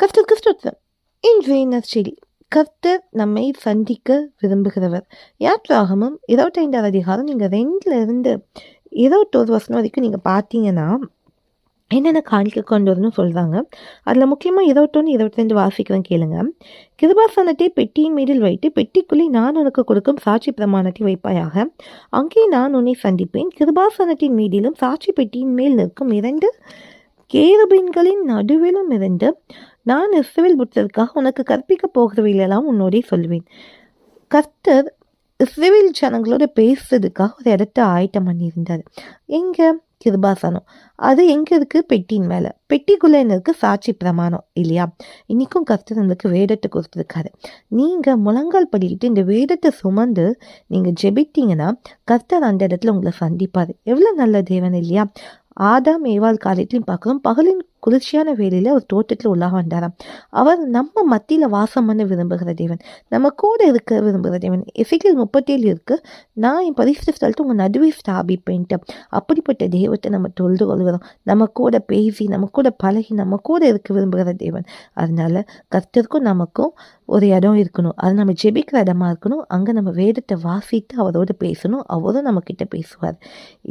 கர்த்தர் கிறிஸ்துவம் இன்றைய நற்செய்தி கர்த்தர் நம்மை சந்திக்க விரும்புகிறவர். யாத்ராகமும் இருபத்தைந்தாவது அதிகாரம் நீங்கள் ரெண்டில் இருந்து இருபத்தோரு வருஷம் வரைக்கும் நீங்கள் பார்த்தீங்கன்னா என்னென்ன காணிக்க கொண்டு வரணும்னு சொல்கிறாங்க அதில் முக்கியமாக இருபத்தொன்று இருபத்திரெண்டு வாசிக்கிறேன் கேளுங்க. கிருபாசனத்தை பெட்டியின் மீதில் வைத்து பெட்டிக்குள்ளே நான் உனக்கு கொடுக்கும் சாட்சி பிரமாணத்தை வைப்பாயாக. அங்கே நான் உன்னை சந்திப்பேன். கிருபாசனத்தின் மீதிலும் சாட்சி பெட்டியின் மேல் நிற்கும் இரண்டு கேருபீன்களின் நடுவிலும் இருந்து நான் இஸ்ரவேல் புத்தருக்காக உனக்கு கற்பிக்கப் போகிறவையிலெல்லாம் உன்னோடே சொல்வேன். கர்த்தர் இஸ்ரேல் ஜனங்களோட பேசுறதுக்காக ஒரு இடத்த ஆயத்தம் பண்ணியிருந்தார். எங்கே? கிருபாசனம். அது எங்கே இருக்குது பெட்டியின் மேலே. பெட்டிக்குள்ளே இருக்குது சாட்சி பிரமாணம் இல்லையா? இன்றைக்கும் கர்த்தர் நம்மளுக்கு வேதத்தை கொடுத்துருக்காரு. நீங்கள் முழங்கால் படிக்கிட்டு இந்த வேதத்தை சுமந்து நீங்கள் ஜெபித்தீங்கன்னா கர்த்தர் அந்த இடத்துல உங்களை சந்திப்பார். எவ்வளோ நல்ல தேவன் இல்லையா? ஆதாம் ஏவாள் காலத்திலையும் பார்க்குறோம் பகலின் குளிர்ச்சியான வேலையில் ஒரு தோட்டத்தில் உள்ளாக வந்தாராம். அவர் நம்ம மத்தியில் வாசம் பண்ண விரும்புகிற தேவன். நம்ம கூட இருக்க விரும்புகிற தேவன். எசைக்கில் முப்பத்தேழு இருக்குது நான் என் பரிசு ஸ்தலத்தை உங்கள் நடுவே ஸ்தாபிப்பேன்ட்டு அப்படிப்பட்ட தெய்வத்தை நம்ம தொழுது கொள்கிறோம். நம்ம கூட பேசி நம்ம கூட பழகி நம்ம கூட இருக்க விரும்புகிற தேவன். அதனால் கர்த்தருக்கும் நமக்கும் ஒரு இடம் இருக்கணும். அது நம்ம ஜெபிக்கிற இடமா இருக்கணும். அங்கே நம்ம வேதத்தை வாசித்து அவரோட பேசணும். அவரும் நம்மக்கிட்ட பேசுவார்.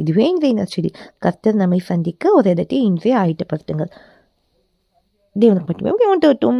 இதுவே இன்றைய நச்சடி கர்த்தர் நம்மை சந்திக்க ஒரு இடத்தை இன்றைய ஆயத்தப்படுத்துங்கள். Dia nak pergi. Mungkin untuk tu.